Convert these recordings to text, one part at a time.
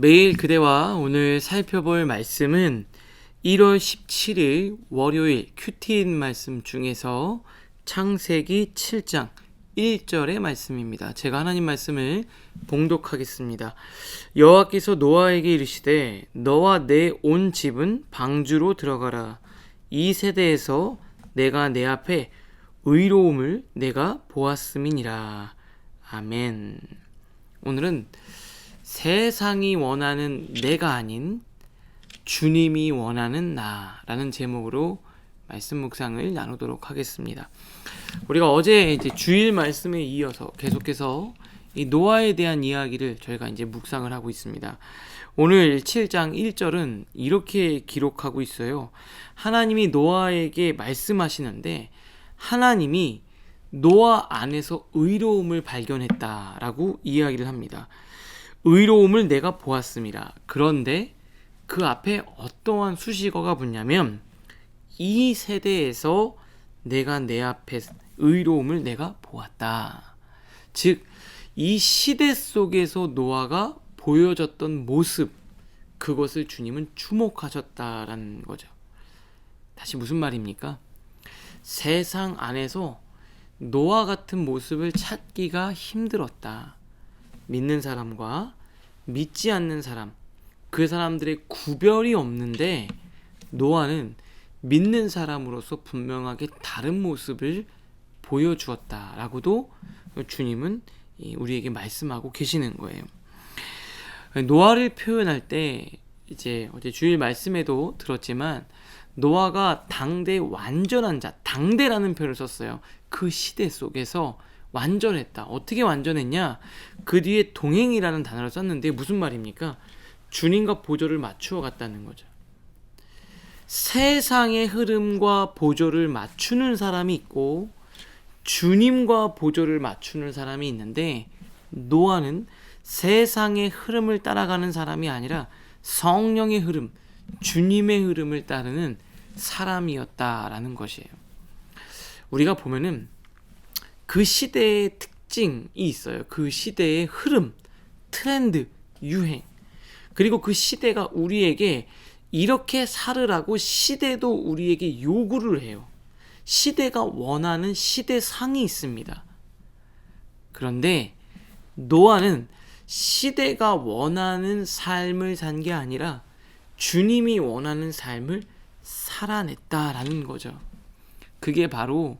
그대와 오늘 살펴볼 말씀은 1월 17일 월요일 큐티인 말씀 중에서 창세기 7장 1절의 말씀입니다. 제가 하나님 말씀을 봉독하겠습니다. 여호와께서 노아에게 이르시되 너와 내 온 집은 방주로 들어가라. 이 세대에서 내가 내 앞에 의로움을 내가 보았음이니라. 아멘. 오늘은 세상이 원하는 내가 아닌 주님이 원하는 나라는 제목으로 말씀 묵상을 나누도록 하겠습니다. 우리가 어제 이제 주일 말씀에 이어서 계속해서 이 노아에 대한 이야기를 저희가 이제 묵상을 하고 있습니다. 오늘 7장 1절은 이렇게 기록하고 있어요. 하나님이 노아에게 말씀하시는데 하나님이 노아 안에서 의로움을 발견했다라고 이야기를 합니다. 의로움을 내가 보았습니다. 그런데 그 앞에 어떠한 수식어가 붙냐면 이 세대에서 내가 내 앞에 의로움을 내가 보았다. 즉, 이 시대 속에서 노아가 보여졌던 모습, 그것을 주님은 주목하셨다라는 거죠. 다시 무슨 말입니까? 세상 안에서 노아 같은 모습을 찾기가 힘들었다. 믿는 사람과 믿지 않는 사람, 그 사람들의 구별이 없는데 노아는 믿는 사람으로서 분명하게 다른 모습을 보여주었다라고도 주님은 우리에게 말씀하고 계시는 거예요. 노아를 표현할 때 이제 어제 주일 말씀에도 들었지만 노아가 당대 완전한 자, 당대라는 표현을 썼어요. 그 시대 속에서 완전했다. 어떻게 완전했냐? 그 뒤에 동행이라는 단어를 썼는데 무슨 말입니까? 주님과 보조를 맞추어 갔다는 거죠. 세상의 흐름과 보조를 맞추는 사람이 있고 주님과 보조를 맞추는 사람이 있는데 노아는 세상의 흐름을 따라가는 사람이 아니라 성령의 흐름, 주님의 흐름을 따르는 사람이었다라는 것이에요. 우리가 보면은 그 시대의 특징이 있어요. 그 시대의 흐름, 트렌드, 유행. 그리고 그 시대가 우리에게 이렇게 살으라고 시대도 우리에게 요구를 해요. 시대가 원하는 시대상이 있습니다. 그런데 노아는 시대가 원하는 삶을 산 게 아니라 주님이 원하는 삶을 살아냈다라는 거죠. 그게 바로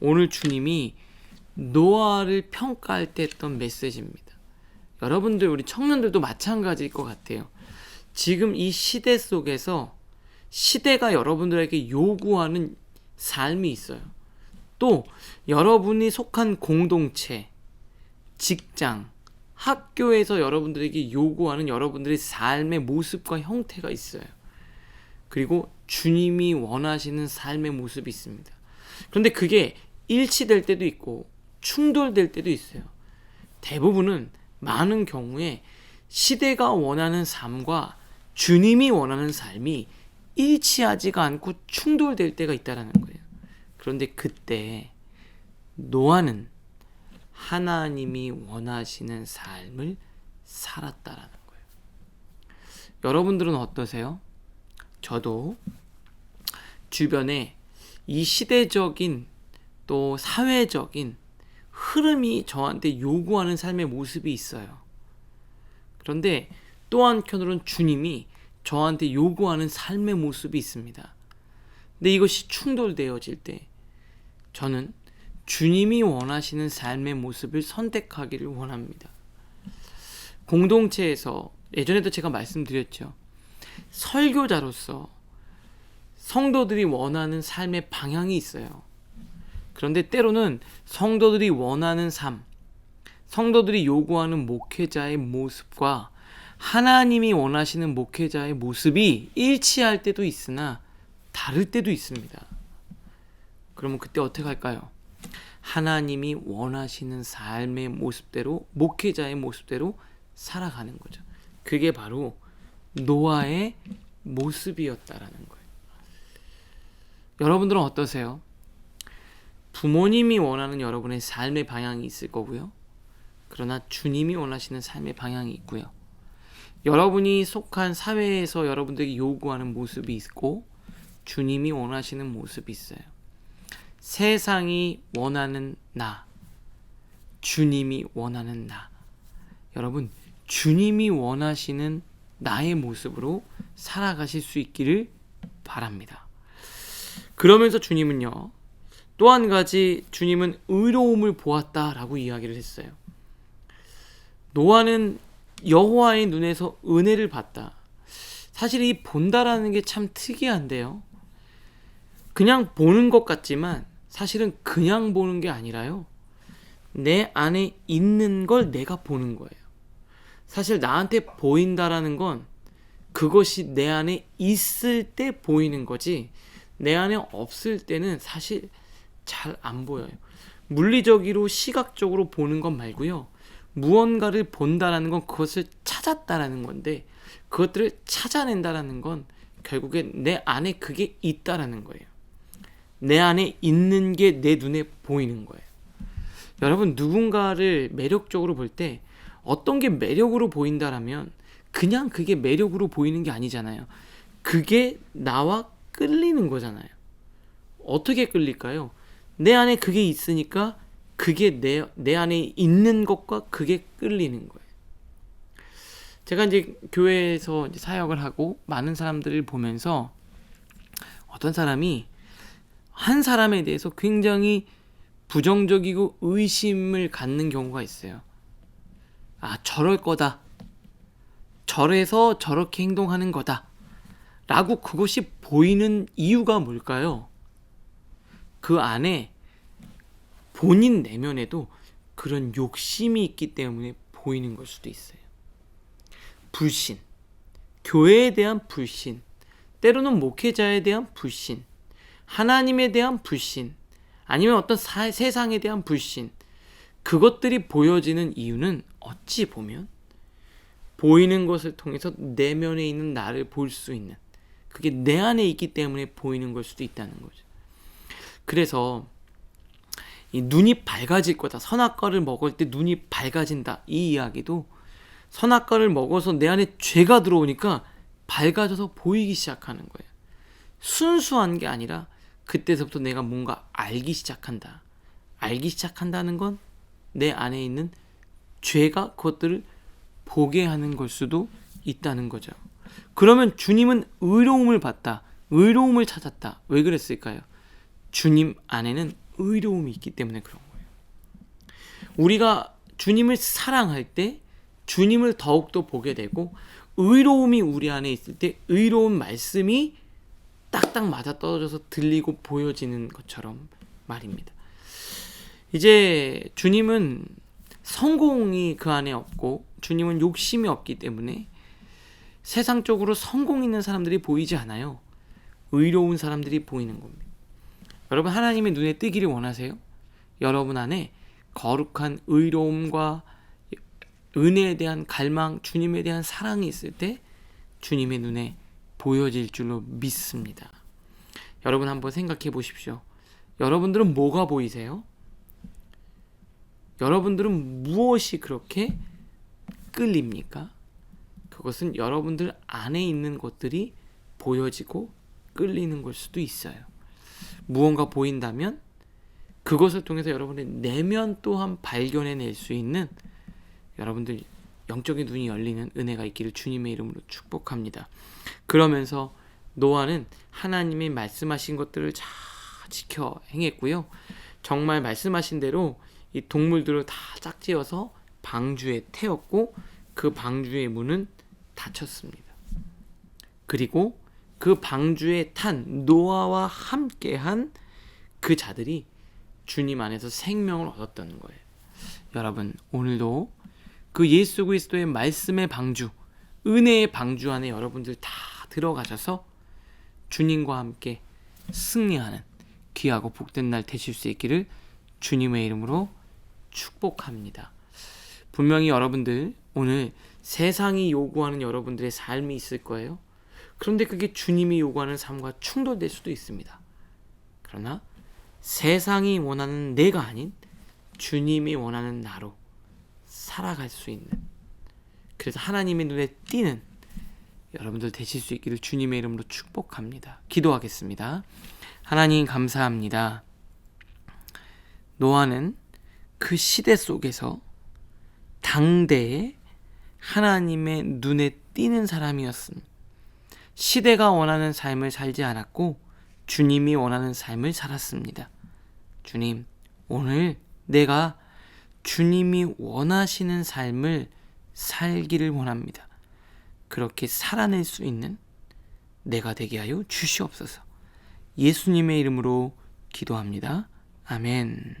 오늘 주님이 노아를 평가할 때 했던 메시지입니다. 여러분들, 우리 청년들도 마찬가지일 것 같아요. 지금 이 시대 속에서 시대가 여러분들에게 요구하는 삶이 있어요. 또 여러분이 속한 공동체, 직장, 학교에서 여러분들에게 요구하는 여러분들의 삶의 모습과 형태가 있어요. 그리고 주님이 원하시는 삶의 모습이 있습니다. 그런데 그게 일치될 때도 있고 충돌될 때도 있어요. 대부분은 많은 경우에 시대가 원하는 삶과 주님이 원하는 삶이 일치하지가 않고 충돌될 때가 있다라는 거예요. 그런데 그때 노아는 하나님이 원하시는 삶을 살았다라는 거예요. 여러분들은 어떠세요? 저도 주변에 이 시대적인 또 사회적인 흐름이 저한테 요구하는 삶의 모습이 있어요. 그런데 또 한편으로는 주님이 저한테 요구하는 삶의 모습이 있습니다. 근데 이것이 충돌되어질 때 저는 주님이 원하시는 삶의 모습을 선택하기를 원합니다. 공동체에서 예전에도 제가 말씀드렸죠. 설교자로서 성도들이 원하는 삶의 방향이 있어요. 그런데 때로는 성도들이 원하는 삶, 성도들이 요구하는 목회자의 모습과 하나님이 원하시는 목회자의 모습이 일치할 때도 있으나 다를 때도 있습니다. 그러면 그때 어떻게 할까요? 하나님이 원하시는 삶의 모습대로 목회자의 모습대로 살아가는 거죠. 그게 바로 노아의 모습이었다라는 거예요. 여러분들은 어떠세요? 부모님이 원하는 여러분의 삶의 방향이 있을 거고요. 그러나 주님이 원하시는 삶의 방향이 있고요. 여러분이 속한 사회에서 여러분들이 요구하는 모습이 있고 주님이 원하시는 모습이 있어요. 세상이 원하는 나, 주님이 원하는 나. 여러분, 주님이 원하시는 나의 모습으로 살아가실 수 있기를 바랍니다. 그러면서 주님은요, 또 한 가지 주님은 의로움을 보았다라고 이야기를 했어요. 노아는 여호와의 눈에서 은혜를 봤다. 사실 이 본다라는 게 참 특이한데요. 그냥 보는 것 같지만 사실은 그냥 보는 게 아니라요. 내 안에 있는 걸 내가 보는 거예요. 사실 나한테 보인다라는 건 그것이 내 안에 있을 때 보이는 거지 내 안에 없을 때는 사실 잘 안 보여요. 물리적으로 시각적으로 보는 것 말고요. 무언가를 본다라는 건 그것을 찾았다라는 건데 그것들을 찾아낸다라는 건 결국에 내 안에 그게 있다라는 거예요. 내 안에 있는 게 내 눈에 보이는 거예요. 여러분 누군가를 매력적으로 볼 때 어떤 게 매력으로 보인다라면 그냥 그게 매력으로 보이는 게 아니잖아요. 그게 나와 끌리는 거잖아요. 어떻게 끌릴까요? 내 안에 그게 있으니까 그게 내, 내 안에 있는 것과 그게 끌리는 거예요. 제가 이제 교회에서 이제 사역을 하고 많은 사람들을 보면서 어떤 사람이 한 사람에 대해서 굉장히 부정적이고 의심을 갖는 경우가 있어요. 아, 저럴 거다. 저래서 저렇게 행동하는 거다. 라고 그것이 보이는 이유가 뭘까요? 그 안에 본인 내면에도 그런 욕심이 있기 때문에 보이는 걸 수도 있어요. 불신, 교회에 대한 불신, 때로는 목회자에 대한 불신, 하나님에 대한 불신, 아니면 어떤 사, 세상에 대한 불신, 그것들이 보여지는 이유는 어찌 보면 보이는 것을 통해서 내면에 있는 나를 볼 수 있는 그게 내 안에 있기 때문에 보이는 걸 수도 있다는 거죠. 그래서 이 눈이 밝아질 거다. 선악과를 먹을 때 눈이 밝아진다. 이 이야기도 선악과를 먹어서 내 안에 죄가 들어오니까 밝아져서 보이기 시작하는 거예요. 순수한 게 아니라 그때서부터 내가 뭔가 알기 시작한다. 알기 시작한다는 건 내 안에 있는 죄가 그것들을 보게 하는 걸 수도 있다는 거죠. 그러면 주님은 의로움을 받다. 의로움을 찾았다. 왜 그랬을까요? 주님 안에는 의로움이 있기 때문에 그런 거예요. 우리가 주님을 사랑할 때 주님을 더욱더 보게 되고 의로움이 우리 안에 있을 때 의로운 말씀이 딱딱 맞아 떨어져서 들리고 보여지는 것처럼 말입니다. 이제 주님은 성공이 그 안에 없고 주님은 욕심이 없기 때문에 세상적으로 성공 있는 사람들이 보이지 않아요. 의로운 사람들이 보이는 겁니다. 여러분 하나님의 눈에 뜨기를 원하세요? 여러분 안에 거룩한 의로움과 은혜에 대한 갈망, 주님에 대한 사랑이 있을 때 주님의 눈에 보여질 줄로 믿습니다. 여러분 한번 생각해 보십시오. 여러분들은 뭐가 보이세요? 여러분들은 무엇이 그렇게 끌립니까? 그것은 여러분들 안에 있는 것들이 보여지고 끌리는 걸 수도 있어요. 무언가 보인다면 그것을 통해서 여러분의 내면 또한 발견해낼 수 있는 여러분들 영적인 눈이 열리는 은혜가 있기를 주님의 이름으로 축복합니다. 그러면서 노아는 하나님이 말씀하신 것들을 잘 지켜 행했고요. 정말 말씀하신 대로 이 동물들을 다 짝지어서 방주에 태웠고 그 방주의 문은 닫혔습니다. 그리고 그 방주에 탄 노아와 함께한 그 자들이 주님 안에서 생명을 얻었다는 거예요. 여러분 오늘도 그 예수 그리스도의 말씀의 방주, 은혜의 방주 안에 여러분들 다 들어가셔서 주님과 함께 승리하는 귀하고 복된 날 되실 수 있기를 주님의 이름으로 축복합니다. 분명히 여러분들 오늘 세상이 요구하는 여러분들의 삶이 있을 거예요. 그런데 그게 주님이 요구하는 삶과 충돌될 수도 있습니다. 그러나 세상이 원하는 내가 아닌 주님이 원하는 나로 살아갈 수 있는 그래서 하나님의 눈에 띄는 여러분들 되실 수 있기를 주님의 이름으로 축복합니다. 기도하겠습니다. 하나님 감사합니다. 노아는 그 시대 속에서 당대에 하나님의 눈에 띄는 사람이었습니다. 시대가 원하는 삶을 살지 않았고 주님이 원하는 삶을 살았습니다. 주님, 오늘 내가 주님이 원하시는 삶을 살기를 원합니다. 그렇게 살아낼 수 있는 내가 되게 하여 주시옵소서. 예수님의 이름으로 기도합니다. 아멘.